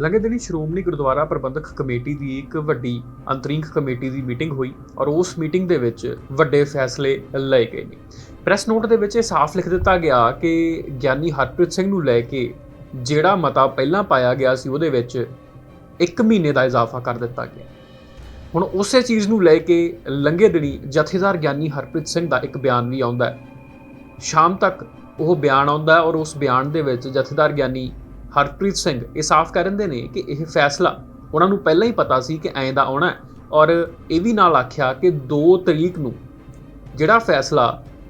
ਲੰਘੇ ਦਿਨੀ ਸ਼੍ਰੋਮਣੀ ਗੁਰਦੁਆਰਾ ਪ੍ਰਬੰਧਕ ਕਮੇਟੀ ਦੀ ਇੱਕ ਵੱਡੀ ਅੰਤਰਿੰਗ ਕਮੇਟੀ ਦੀ ਮੀਟਿੰਗ ਹੋਈ ਔਰ ਉਸ ਮੀਟਿੰਗ ਦੇ ਵਿੱਚ ਵੱਡੇ ਫੈਸਲੇ ਲਏ ਗਏ ਨੇ। ਪ੍ਰੈਸ ਨੋਟ ਦੇ ਵਿੱਚ ਇਹ ਸਾਫ਼ ਲਿਖ ਦਿੱਤਾ ਗਿਆ ਕਿ ਗਿਆਨੀ ਹਰਪ੍ਰੀਤ ਸਿੰਘ ਨੂੰ ਲੈ ਕੇ ਜਿਹੜਾ ਮਤਾ ਪਹਿਲਾਂ ਪਾਇਆ ਗਿਆ ਸੀ ਉਹਦੇ ਵਿੱਚ 1 ਮਹੀਨੇ ਦਾ ਇਜ਼ਾਫਾ ਕਰ ਦਿੱਤਾ ਗਿਆ। ਹੁਣ ਉਸੇ ਚੀਜ਼ ਨੂੰ ਲੈ ਕੇ ਲੰਘੇ ਦਿਨੀ ਜਥੇਦਾਰ ਗਿਆਨੀ ਹਰਪ੍ਰੀਤ ਸਿੰਘ ਦਾ ਇੱਕ ਬਿਆਨ ਵੀ ਆਉਂਦਾ ਹੈ। ਸ਼ਾਮ ਤੱਕ ਉਹ ਬਿਆਨ ਆਉਂਦਾ ਔਰ ਉਸ ਬਿਆਨ ਦੇ ਵਿੱਚ ਜਥੇਦਾਰ ਗਿਆਨੀ ਹਰਪ੍ਰੀਤ ਸਿੰਘ, ਇਹ ਸਾਫ਼ ਕਰ ਦਿੰਦੇ ਨੇ ਕਿ ਇਹ ਫੈਸਲਾ ਉਹਨਾਂ ਨੂੰ ਪਹਿਲਾਂ ਹੀ ਪਤਾ ਸੀ ਕਿ ਐਂ ਦਾ ਆਉਣਾ ਹੈ ਔਰ ਇਹ ਵੀ ਨਾਲ ਆਖਿਆ ਕਿ 2 ਤਰੀਕ ਨੂੰ ਜਿਹੜਾ ਫੈਸਲਾ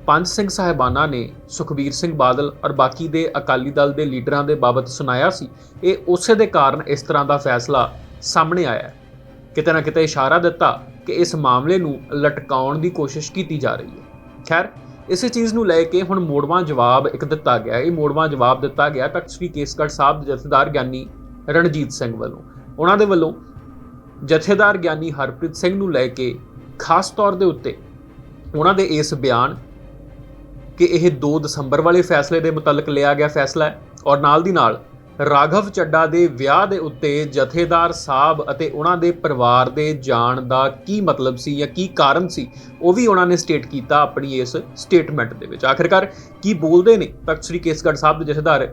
ਪੰਜ ਸਿੰਘ ਸਾਹਿਬਾਨਾਂ ਨੇ, ਸੁਖਬੀਰ ਸਿੰਘ ਬਾਦਲ ਔਰ ਬਾਕੀ ਦੇ ਅਕਾਲੀ ਦਲ ਦੇ ਲੀਡਰਾਂ ਦੇ ਬਾਬਤ ਸੁਣਾਇਆ ਸੀ, ਇਹ ਉਸੇ ਦੇ ਕਾਰਨ ਇਸ ਤਰ੍ਹਾਂ ਦਾ ਫੈਸਲਾ ਸਾਹਮਣੇ ਆਇਆ ਕਿਤੇ ਨਾ ਕਿਤੇ ਇਸ਼ਾਰਾ ਦਿੱਤਾ ਕਿ ਇਸ ਮਾਮਲੇ ਨੂੰ ਲਟਕਾਉਣ ਦੀ ਕੋਸ਼ਿਸ਼ ਕੀਤੀ ਜਾ ਰਹੀ ਹੈ। ਖੈਰ ਇਸੇ ਚੀਜ਼ ਨੂੰ ਲੈ ਕੇ ਹੁਣ ਮੋੜਵਾਂ ਜਵਾਬ ਇੱਕ ਦਿੱਤਾ ਗਿਆ ਇਹ ਮੋੜਵਾਂ ਜਵਾਬ ਦਿੱਤਾ ਗਿਆ ਤਾਂ ਸ੍ਰੀ ਕੇਸਗੜ੍ਹ ਸਾਹਿਬ ਦੇ ਜਥੇਦਾਰ ਗਿਆਨੀ ਰਣਜੀਤ ਸਿੰਘ ਵੱਲੋਂ। ਉਹਨਾਂ ਦੇ ਵੱਲੋਂ ਜਥੇਦਾਰ ਗਿਆਨੀ ਹਰਪ੍ਰੀਤ ਸਿੰਘ ਨੂੰ ਲੈ ਕੇ ਖਾਸ ਤੌਰ ਦੇ ਉੱਤੇ ਉਹਨਾਂ ਦੇ ਇਸ ਬਿਆਨ ਕਿ ਇਹ 2 ਦਸੰਬਰ ਵਾਲੇ ਫੈਸਲੇ ਦੇ ਮੁਤਲਕ ਲਿਆ ਗਿਆ ਫੈਸਲਾ ਹੈ ਔਰ ਨਾਲ ਦੀ ਨਾਲ ਰਾਘਵ ਚੱਡਾ ਦੇ ਵਿਆਹ ਦੇ ਉੱਤੇ ਜਥੇਦਾਰ ਸਾਹਿਬ ਅਤੇ ਉਹਨਾਂ ਦੇ ਪਰਿਵਾਰ ਦੇ ਜਾਣ ਦਾ ਕੀ ਮਤਲਬ ਸੀ ਜਾਂ ਕੀ ਕਾਰਨ ਸੀ, ਉਹ ਵੀ ਉਹਨਾਂ ਨੇ ਸਟੇਟ ਕੀਤਾ ਆਪਣੀ ਇਸ ਸਟੇਟਮੈਂਟ ਦੇ ਵਿੱਚ। ਆਖਿਰਕਾਰ ਕੀ ਬੋਲਦੇ ਨੇ ਤਖਤ ਸ੍ਰੀ ਕੇਸਗੜ੍ਹ ਸਾਹਿਬ ਦੇ ਜਥੇਦਾਰ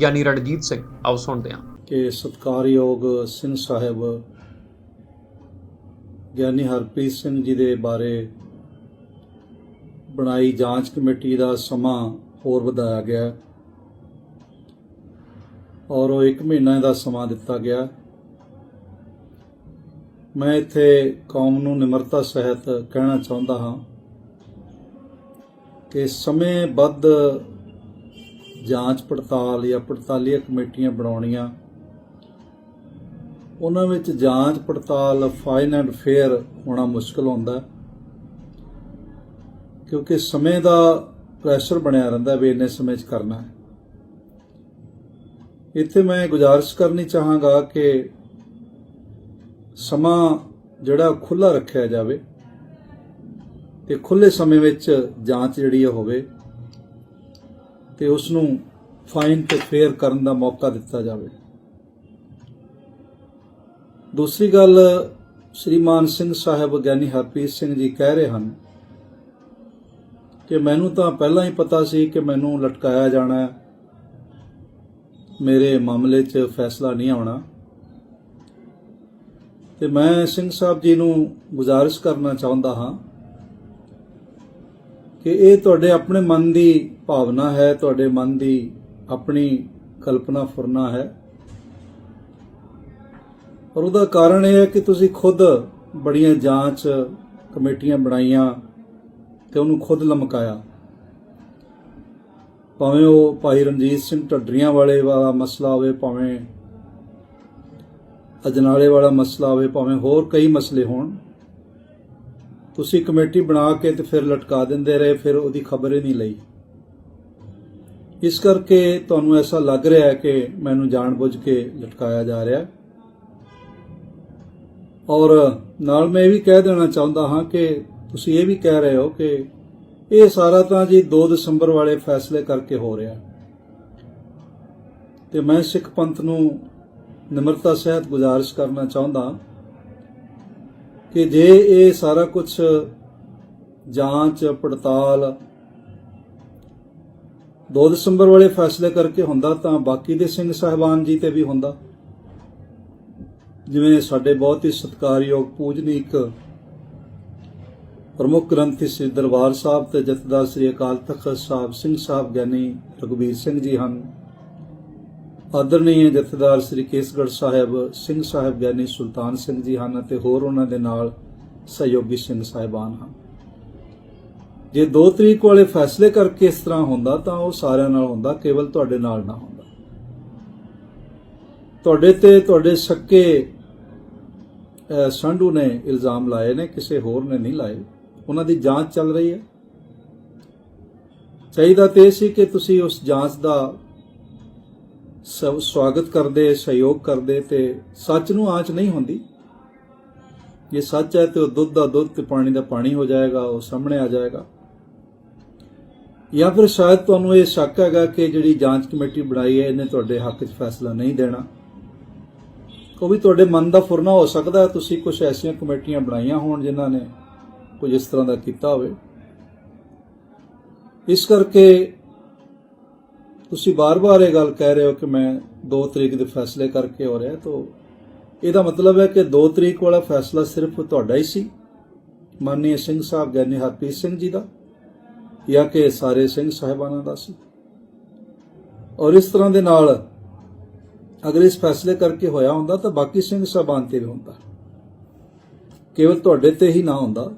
ਗਿਆਨੀ ਰਣਜੀਤ ਸਿੰਘ? ਆਓ ਸੁਣਦੇ ਹਾਂ। ਕਿ ਸਤਕਾਰਯੋਗ ਸਿੰਘ ਸਾਹਿਬ, ਗਿਆਨੀ ਹਰਪ੍ਰੀਤ ਸਿੰਘ ਜੀ ਦੇ ਬਾਰੇ ਬਣਾਈ ਜਾਂਚ ਕਮੇਟੀ ਦਾ ਸਮਾਂ ਹੋਰ ਵਧਾਇਆ ਗਿਆ। ਔਰ ਉਹ 1 ਮਹੀਨਾ ਦਾ ਸਮਾਂ ਦਿੱਤਾ ਗਿਆ। ਮੈਂ ਇੱਥੇ ਕੌਮ ਨੂੰ ਨਿਮਰਤਾ ਸਹਿਤ ਕਹਿਣਾ ਚਾਹੁੰਦਾ ਹਾਂ ਕਿ ਸਮੇਂਬੱਧ ਜਾਂਚ ਪੜਤਾਲ ਜਾਂ ਪੜਤਾਲੀਆ ਕਮੇਟੀਆਂ ਬਣਾਉਣੀਆਂ, ਉਹਨਾਂ ਵਿੱਚ ਜਾਂਚ ਪੜਤਾਲ, ਫਾਈਨ ਐਂਡ ਫੇਅਰ ਹੋਣਾ ਮੁਸ਼ਕਲ ਹੁੰਦਾ ਕਿਉਂਕਿ ਸਮੇਂ ਦਾ ਪ੍ਰੈਸ਼ਰ ਬਣਿਆ ਰਹਿੰਦਾ ਵੀ ਇੰਨੇ ਸਮੇਂ 'ਚ ਕਰਨਾ ਹੈ। ਇੱਥੇ ਮੈਂ ਗੁਜ਼ਾਰਿਸ਼ ਕਰਨੀ ਚਾਹਾਂਗਾ ਕਿ ਸਮਾਂ ਜਿਹੜਾ ਖੁੱਲਾ ਰੱਖਿਆ ਜਾਵੇ ਤੇ ਖੁੱਲੇ ਸਮੇਂ ਵਿੱਚ ਜਾਂਚ ਜਿਹੜੀ ਇਹ ਹੋਵੇ ਤੇ ਉਸ ਨੂੰ ਫਾਈਨ ਤੇ ਫੇਅਰ ਕਰਨ ਦਾ ਮੌਕਾ ਦਿੱਤਾ ਜਾਵੇ। ਦੂਸਰੀ ਗੱਲ ਸ਼੍ਰੀਮਾਨ ਸਿੰਘ ਸਾਹਿਬ ਗਿਆਨੀ ਹਰਪ੍ਰੀਤ ਸਿੰਘ ਜੀ ਕਹਿ ਰਹੇ ਹਨ ਕਿ ਮੈਨੂੰ ਤਾਂ ਪਹਿਲਾਂ ਹੀ ਪਤਾ ਸੀ ਕਿ ਮੈਨੂੰ ਲਟਕਾਇਆ ਜਾਣਾ ਹੈ। ਮੇਰੇ ਮਾਮਲੇ 'ਚ ਫੈਸਲਾ ਨਹੀਂ ਆਉਣਾ। ਤੇ ਮੈਂ ਸਿੰਘ ਸਾਹਿਬ ਜੀ ਨੂੰ ਗੁਜ਼ਾਰਿਸ਼ ਕਰਨਾ ਚਾਹੁੰਦਾ ਹਾਂ ਕਿ ਇਹ ਤੁਹਾਡੇ ਆਪਣੇ ਮਨ ਦੀ ਭਾਵਨਾ ਹੈ, ਤੁਹਾਡੇ ਮਨ ਦੀ ਆਪਣੀ ਕਲਪਨਾ ਫੁਰਨਾ ਹੈ। ਪਰ ਉਹਦਾ ਕਾਰਨ ਇਹ ਹੈ ਕਿ ਤੁਸੀਂ ਖੁਦ ਬੜੀਆਂ ਜਾਂਚ ਕਮੇਟੀਆਂ ਬਣਾਈਆਂ ਤੇ ਉਹਨੂੰ ਖੁਦ ਲਮਕਾਇਆ। ਭਾਵੇਂ ਉਹ ਭਾਈ ਰਣਜੀਤ ਸਿੰਘ ਢੱਡਰੀਆਂ ਵਾਲੇ ਵਾਲਾ ਮਸਲਾ ਹੋਵੇ, ਭਾਵੇਂ ਅਜਨਾਲੇ ਵਾਲਾ ਮਸਲਾ ਹੋਵੇ, ਭਾਵੇਂ ਹੋਰ ਕਈ ਮਸਲੇ ਹੋਣ, ਤੁਸੀਂ ਕਮੇਟੀ ਬਣਾ ਕੇ ਤੇ ਫਿਰ ਲਟਕਾ ਦਿੰਦੇ ਰਹੇ, ਫਿਰ ਉਹਦੀ ਖਬਰ ਹੀ ਨਹੀਂ ਲਈ। ਇਸ ਕਰਕੇ ਤੁਹਾਨੂੰ ਐਸਾ ਲੱਗ ਰਿਹਾ ਹੈ ਕਿ ਮੈਨੂੰ ਜਾਣਬੁੱਝ ਕੇ ਲਟਕਾਇਆ ਜਾ ਰਿਹਾ। ਔਰ ਨਾਲ ਮੈਂ ਇਹ ਵੀ ਕਹਿ ਦੇਣਾ ਚਾਹੁੰਦਾ ਹਾਂ ਕਿ ਤੁਸੀਂ ਇਹ ਵੀ ਕਹਿ ਰਹੇ ਹੋ ਕਿ ਇਹ ਸਾਰਾ ਤਾਂ ਜੀ 2 ਦਸੰਬਰ ਵਾਲੇ ਫੈਸਲੇ ਕਰਕੇ ਹੋ ਰਿਹਾ। ਤੇ ਮੈਂ ਸਿੱਖ ਪੰਥ ਨੂੰ ਨਿਮਰਤਾ ਸਹਿਤ ਗੁਜ਼ਾਰਿਸ਼ ਕਰਨਾ ਚਾਹੁੰਦਾ ਕਿ ਜੇ ਇਹ ਸਾਰਾ ਕੁਝ ਜਾਂਚ, ਪੜਤਾਲ 2 ਦਸੰਬਰ ਵਾਲੇ ਫੈਸਲੇ ਕਰਕੇ ਹੁੰਦਾ ਤਾਂ ਬਾਕੀ ਦੇ ਸਿੰਘ ਸਾਹਿਬਾਨ ਜੀ ਤੇ ਵੀ ਹੁੰਦਾ। ਜਿਵੇਂ ਸਾਡੇ ਬਹੁਤ ਹੀ ਸਤਿਕਾਰਯੋਗ ਪੂਜਨੀਕ ਪ੍ਰਮੁੱਖ ਗ੍ਰੰਥੀ ਸ੍ਰੀ ਦਰਬਾਰ ਸਾਹਿਬ ਤੇ ਜਥੇਦਾਰ ਸ੍ਰੀ ਅਕਾਲ ਤਖਤ ਸਾਹਿਬ ਸਿੰਘ ਸਾਹਿਬ ਗਿਆਨੀ ਰਘੁਬੀਰ ਸਿੰਘ ਜੀ ਹਨ। ਆਦਰਣੀय ਜਥੇਦਾਰ ਸ੍ਰੀ ਕੇਸਗੜ੍ਹ ਸਾਹਿਬ ਸਿੰਘ ਸਾਹਿਬ ਗਿਆਨੀ ਸੁਲਤਾਨ ਸਿੰਘ ਜੀ ਹਨ ਅਤੇ ਹੋਰ ਉਹਨਾਂ ਦੇ ਨਾਲ ਸਹਿਯੋਗੀ ਸਿੰਘ ਸਾਹਿਬਾਨ ਹਨ। ਜੇ 2 ਤਰੀਕ ਵਾਲੇ ਫੈਸਲੇ ਕਰਕੇ ਇਸ ਤਰ੍ਹਾਂ ਹੁੰਦਾ ਤਾਂ ਉਹ ਸਾਰਿਆਂ ਨਾਲ ਹੁੰਦਾ ਕੇਵਲ ਤੁਹਾਡੇ ਨਾਲ ਨਾ ਹੁੰਦਾ। ਤੁਹਾਡੇ ਤੇ ਤੁਹਾਡੇ ਸੱਕੇ ਅਹ, ਸੰਧੂ ਨੇ ਇਲਜ਼ਾਮ ਲਾਏ ਨੇ ਕਿਸੇ ਹੋਰ ਨੇ ਨਹੀਂ ਲਾਏ। ਉਹਨਾਂ ਦੀ ਜਾਂਚ ਚੱਲ ਰਹੀ ਹੈ। ਚਾਹੀਦਾ ਤੇ ਇਹ ਸੀ ਕਿ ਤੁਸੀਂ ਉਸ ਜਾਂਚ ਦਾ ਸਵ, ਸਵਾਗਤ ਕਰਦੇ, ਸਹਿਯੋਗ ਕਰਦੇ ਤੇ ਸੱਚ ਨੂੰ ਆਂਚ ਨਹੀਂ ਹੁੰਦੀ। ਜੇ ਸੱਚ ਹੈ ਤੇ ਉਹ ਦੁੱਧ ਦਾ ਦੁੱਧ ਤੇ ਪਾਣੀ ਦਾ ਪਾਣੀ ਹੋ ਜਾਏਗਾ, ਉਹ ਸਾਹਮਣੇ ਆ ਜਾਏਗਾ। ਜਾਂ ਫਿਰ ਸ਼ਾਇਦ ਤੁਹਾਨੂੰ ਇਹ ਸ਼ੱਕ ਹੈਗਾ ਕਿ ਜਿਹੜੀ ਜਾਂਚ ਕਮੇਟੀ ਬਣਾਈ ਹੈ, ਇਹਨੇ ਤੁਹਾਡੇ ਹੱਕ 'ਚ ਫੈਸਲਾ ਨਹੀਂ ਦੇਣਾ। ਉਹ ਵੀ ਤੁਹਾਡੇ ਮਨ ਦਾ ਫੁਰਨਾ ਹੋ ਸਕਦਾ ਤੁਸੀਂ ਕੁਝ ਐਸੀਆਂ ਕਮੇਟੀਆਂ ਬਣਾਈਆਂ ਹੋਣ ਜਿਨ੍ਹਾਂ ਨੇ ਕੁਝ ਇਸ ਤਰ੍ਹਾਂ ਦਾ ਕੀਤਾ ਹੋਵੇ। ਇਸ ਕਰਕੇ ਤੁਸੀਂ ਬਾਰ-ਬਾਰ ਇਹ ਗੱਲ ਕਹਿ ਰਹੇ ਹੋ ਕਿ ਮੈਂ 2 ਤਰੀਕ ਦੇ ਫੈਸਲੇ ਕਰਕੇ ਹੋ ਰਿਹਾ, ਤਾਂ ਇਹਦਾ ਮਤਲਬ ਹੈ ਕਿ 2 ਤਰੀਕ ਵਾਲਾ ਫੈਸਲਾ ਸਿਰਫ ਤੁਹਾਡਾ ਹੀ ਸੀ। ਮਾਨਨੀय ਸਿੰਘ ਸਾਹਿਬ ਗਿਆਨੀ ਹਰਪ੍ਰੀਤ ਸਿੰਘ ਜੀ ਦਾ, ਜਾਂ ਕਿ ਸਾਰੇ ਸਿੰਘ ਸਾਹਿਬਾਨਾਂ ਦਾ ਸੀ। ਔਰ ਇਸ ਤਰ੍ਹਾਂ ਦੇ ਨਾਲ ਅਗਰ ਇਸ ਫੈਸਲੇ ਕਰਕੇ ਹੋਇਆ ਹੁੰਦਾ ਤਾਂ ਬਾਕੀ ਸਿੰਘ ਸਾਹਿਬਾਨ ਤੇ ਵੀ ਹੁੰਦਾ। ਕੇਵਲ ਤੁਹਾਡੇ ਤੇ ਹੀ ਨਾ ਹੁੰਦਾ।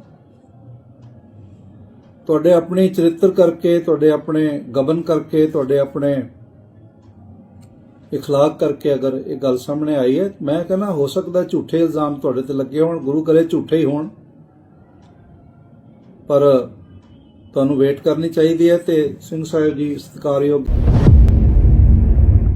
ਤੁਹਾਡੇ ਆਪਣੇ ਚਰਿੱਤਰ ਕਰਕੇ ਤੁਹਾਡੇ ਆਪਣੇ ਗਬਨ ਕਰਕੇ ਤੁਹਾਡੇ ਆਪਣੇ اخلاق ਕਰਕੇ ਅਗਰ ਇਹ ਗੱਲ ਸਾਹਮਣੇ ਆਈ ਹੈ ਮੈਂ ਕਹਿੰਦਾ ਹੋ ਸਕਦਾ ਝੂਠੇ ਇਲਜ਼ਾਮ ਤੁਹਾਡੇ ਤੇ ਲੱਗੇ ਹੋਣ ਗੁਰੂ ਕਰੇ ਝੂਠੇ ਹੀ ਹੋਣ ਪਰ ਤੁਹਾਨੂੰ ਵੇਟ ਕਰਨੀ ਚਾਹੀਦੀ ਹੈ ਤੇ ਸਿੰਘ ਸਾਹਿਬ ਜੀ ਸਤਿਕਾਰਯੋਗ